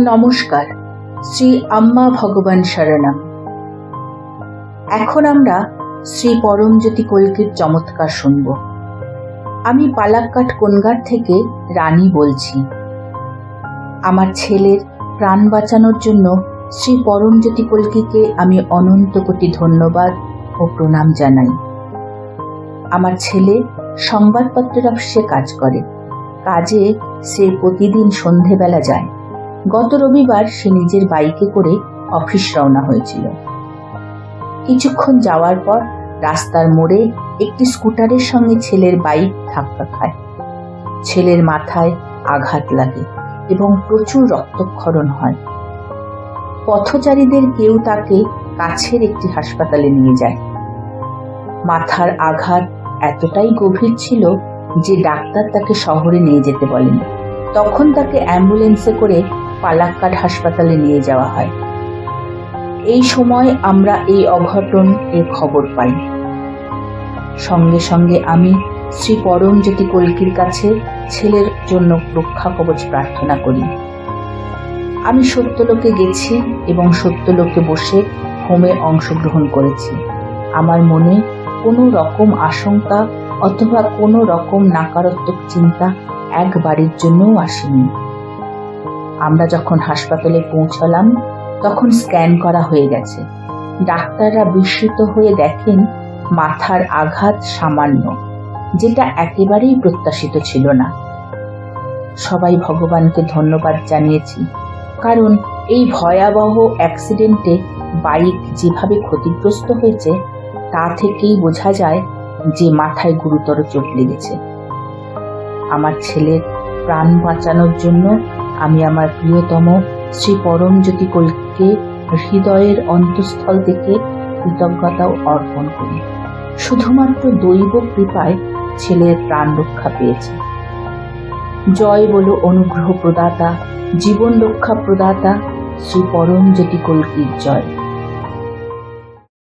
নমস্কার, শ্রী আম্মা ভগবান শরণম। এখন আমরা শ্রী পরমজ্যোতি কল্কির চমৎকার শুনব। আমি পালাক্কাট কোনগার থেকে রানী বলছি। আমার ছেলের প্রাণ বাঁচানোর জন্য শ্রী পরমজ্যোতি কল্কিকে আমি অনন্ত কোটি ধন্যবাদ ও প্রণাম জানাই। আমার ছেলে সংবাদপত্রের অফিসে কাজ করে। কাজে সে প্রতিদিন সন্ধেবেলা যায়। গত রবিবার সে নিজের বাইকে করে অফিস রওনা হয়েছিল। কিছুক্ষণ যাওয়ার পর রাস্তার মোড়ে একটি স্কুটারের সঙ্গে ছেলের বাইক ধাক্কা খায়। ছেলের মাথায় আঘাত লাগে এবং প্রচুর রক্তক্ষরণ হয়। পথচারীদের কেউ তাকে কাছের একটি হাসপাতালে নিয়ে যায়। মাথার আঘাত এতটাই গভীর ছিল যে ডাক্তার তাকে শহরে নিয়ে যেতে বলেন। তখন তাকে অ্যাম্বুলেন্সে করে পালাক্কাড হাসপাতালে নিয়ে যাওয়া হয়। এই সময় আমরা এই অঘটন এর খবর পাই। সঙ্গে সঙ্গে আমি শ্রী পরমজ্যোতি কল্কির কাছে ছেলের জন্য রক্ষা কবচ প্রার্থনা করি। আমি সত্যলোকে গেছি এবং সত্যলোকে বসে হোমে অংশগ্রহণ করেছি। আমার মনে কোনো রকম আশঙ্কা অথবা কোনো রকম নাকারাত্মক চিন্তা একবারের জন্যও আসেনি। আমরা যখন হাসপাতালে পৌঁছলাম, তখন স্ক্যান করা হয়ে গেছে। ডাক্তাররা বিস্মিত হয়ে দেখেন মাথার আঘাত সামান্য, যেটা একেবারেই প্রত্যাশিত ছিল না। সবাই ভগবানকে ধন্যবাদ জানিয়েছি, কারণ এই ভয়াবহ অ্যাক্সিডেন্টে বাইক যেভাবে ক্ষতিগ্রস্ত হয়েছে, তা থেকেই বোঝা যায় যে মাথায় গুরুতর চোট লেগেছে। আমার ছেলের প্রাণ বাঁচানোর জন্য আমি আমার প্রিয়তম শ্রী পরমজ্যোতি কল্কে হৃদয়ের অন্তঃস্থল থেকে কৃতজ্ঞতা অর্পণ করি। শুধুমাত্র দৈব কৃপায় ছেলের প্রাণ রক্ষা পেয়েছে। জয় বলো অনুগ্রহ প্রদাতা, জীবন রক্ষা প্রদাতা, শ্রী পরমজ্যোতি কল্কির জয়।